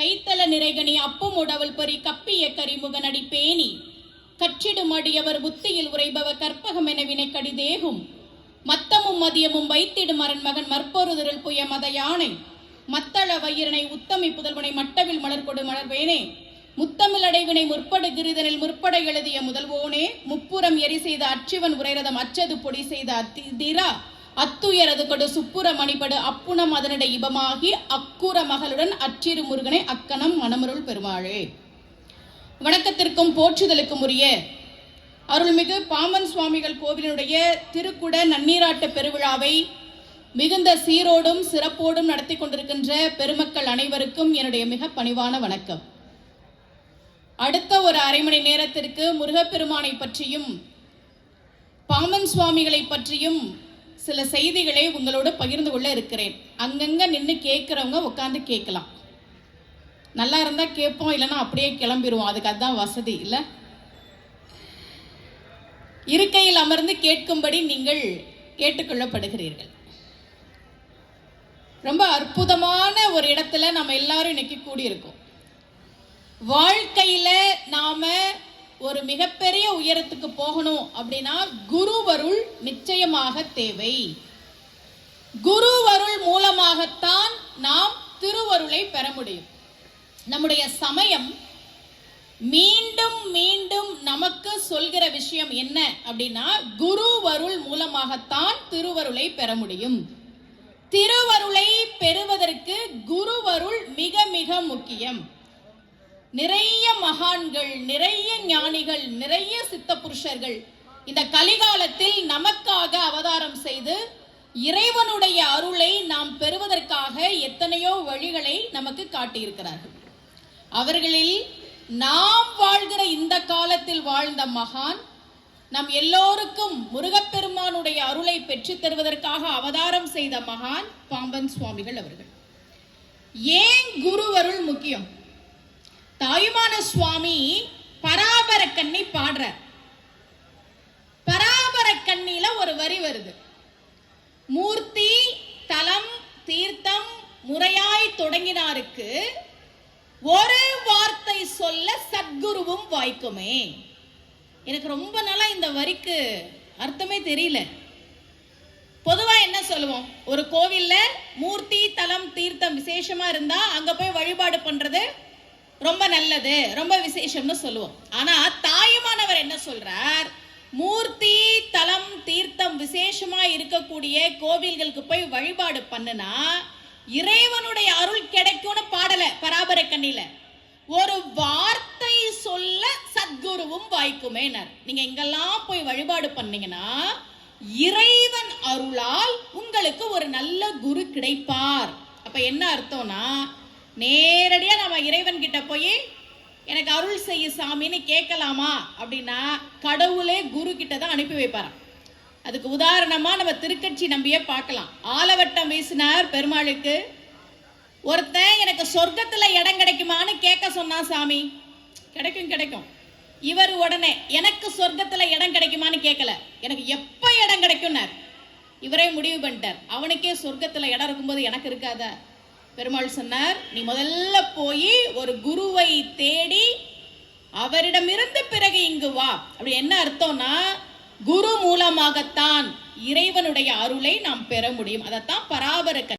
கைத்தல நிறைகனி அப்பும் உடவல் பொறி கப்பிய கரிமுகனடி பேணி. கற்றிடும் அடியவர் புத்தியில் உரைபவ கற்பகம் என வினை கடிதேகும் மத்தமும் மதியமும் வைத்திடும் அரண் மகன் மற்பொருதரில் புய மத யானை. மத்தள வயிறனை உத்தமி புதல்வனை மட்டவில் மலர்கொடு மலர்வேனே. முத்தமிழ் அடைவினை முற்படு கிரிதனில் முற்பட எழுதிய முதல்வோனே. முப்புறம் எரி செய்த அச்சிவன் உரைரதம் அச்சது பொடி செய்த திரா. அத்துயரது கொடு சுப்புர மணிபடு அப்புணம் அதனிட இபமாகி அக்கூர மகளுடன் அச்சிறு முருகனை அக்கணம் மணமருள் பெருமாளே வணக்கத்திற்கும் போற்றுதலுக்கும் உரிய அருள்மிகு பாமன் சுவாமிகள் கோவிலினுடைய திருக்குட நன்னீராட்டு பெருவிழாவை மிகுந்த சீரோடும் சிறப்போடும் நடத்தி கொண்டிருக்கின்ற பெருமக்கள் அனைவருக்கும் என்னுடைய மிக பணிவான வணக்கம். அடுத்த ஒரு அரை மணி நேரத்திற்கு முருகப்பெருமானை பற்றியும் பாமன் சுவாமிகளை பற்றியும் சில செய்திகளை உங்களோட பகிர்ந்து கொள்ள இருக்கிறேன். அங்கங்க நின்று கேட்குறவங்க உட்காந்து கேட்கலாம். நல்லா இருந்தால் கேட்போம் இல்லைன்னா அப்படியே கிளம்பிடுவோம் அதுக்கு அதுதான் வசதி இல்லை? இருக்கையில் அமர்ந்து கேட்கும்படி நீங்கள் கேட்டுக்கொள்ளப்படுகிறீர்கள். ரொம்ப அற்புதமான ஒரு இடத்துல நம்ம எல்லாரும் இன்னைக்கு கூடியிருக்கோம். வாழ்க்கையில் நாம் ஒரு மிகப்பெரிய உயரத்துக்கு போகணும் அப்படின்னா குருவருள் நிச்சயமாக தேவை. குருவருள் மூலமாகத்தான் நாம் திருவருளை பெற முடியும். நம்முடைய சமயம் மீண்டும் மீண்டும் நமக்கு சொல்கிற விஷயம் என்ன அப்படின்னா குருவருள் மூலமாகத்தான் திருவருளை பெற முடியும். திருவருளை பெறுவதற்கு குருவருள் மிக மிக முக்கியம். நிறைய மகான்கள் நிறைய ஞானிகள் நிறைய சித்த புருஷர்கள் இந்த கலிகாலத்தில் நமக்காக அவதாரம் செய்து இறைவனுடைய அருளை நாம் பெறுவதற்காக எத்தனையோ வழிகளை நமக்கு காட்டியிருக்கிறார்கள். அவர்களில் நாம் வாழ்கிற இந்த காலத்தில் வாழ்ந்த மகான் நம் எல்லோருக்கும் முருகப்பெருமானுடைய அருளை பெற்றுத் தருவதற்காக அவதாரம் செய்த மகான் பாம்பன் சுவாமிகள் அவர்கள். ஏன் குருவருள் முக்கியம்? தாயுமான சுவாமி பராபர கண்ணி பாடுறார். பராபர கண்ணில ஒரு வரி வருது. மூர்த்தி தலம் தீர்த்தம் முறையாய் தொடங்கினாருக்கு. ஒரு வார்த்தை சொல்ல சத்குருவும் வாய்க்குமே. எனக்கு ரொம்ப நாளா இந்த வரிக்கு அர்த்தமே தெரியல. பொதுவா என்ன சொல்லுவோம்? ஒரு கோவில்ல மூர்த்தி தலம் தீர்த்தம் விசேஷமா இருந்தா அங்க போய் வழிபாடு பண்றது ரொம்ப நல்லது ரொம்ப விசேஷம்னு சொல்லுவோம். ஆனா தாயுமானவர் என்ன சொல்றார்? மூர்த்தி தலம் தீர்த்தம் விசேஷமா இருக்கக்கூடிய கோவில்களுக்கு போய் வழிபாடு பண்ணுனா இறைவனுடைய அருள் கிடைக்கும்னு பாடல பராபர கண்ணில. ஒரு வார்த்தை சொல்ல சத்குருவும் வாய்க்குமேனர். நீங்க எங்கெல்லாம் போய் வழிபாடு பண்ணீங்கன்னா இறைவன் அருளால் உங்களுக்கு ஒரு நல்ல குரு கிடைப்பார். அப்ப என்ன அர்த்தம்னா நேரடியாக நம்ம இறைவன் கிட்ட போய் எனக்கு அருள் செய்ய சாமின்னு கேட்கலாமா? அப்படின்னா கடவுளே குரு கிட்ட தான் அனுப்பி வைப்பாராம். அதுக்கு உதாரணமாக நம்ம திருக்கட்சி நம்பியே பார்க்கலாம். ஆலவட்டம் வீசினார் பெருமாளுக்கு ஒருத்தன் எனக்கு சொர்க்கத்தில் இடம் கிடைக்குமான்னு கேட்க சொன்னான் சாமி கிடைக்கும் கிடைக்கும். இவர் உடனே எனக்கு சொர்க்கத்தில் இடம் கிடைக்குமான்னு கேட்கல. எனக்கு எப்போ இடம் கிடைக்கும்னார்? இவரே முடிவு பண்ணிட்டார். அவனுக்கே சொர்க்கத்தில் இடம் இருக்கும்போது எனக்கு இருக்காதா? பெருமாள் சொன்னார் நீ முதல்ல போய் ஒரு குருவை தேடி அவரிடமிருந்து பிறகு இங்கு வா. அப்படி என்ன அர்த்தம்னா குரு மூலமாகத்தான் இறைவனுடைய அருளை நாம் பெற முடியும். அதைத்தான் பராபர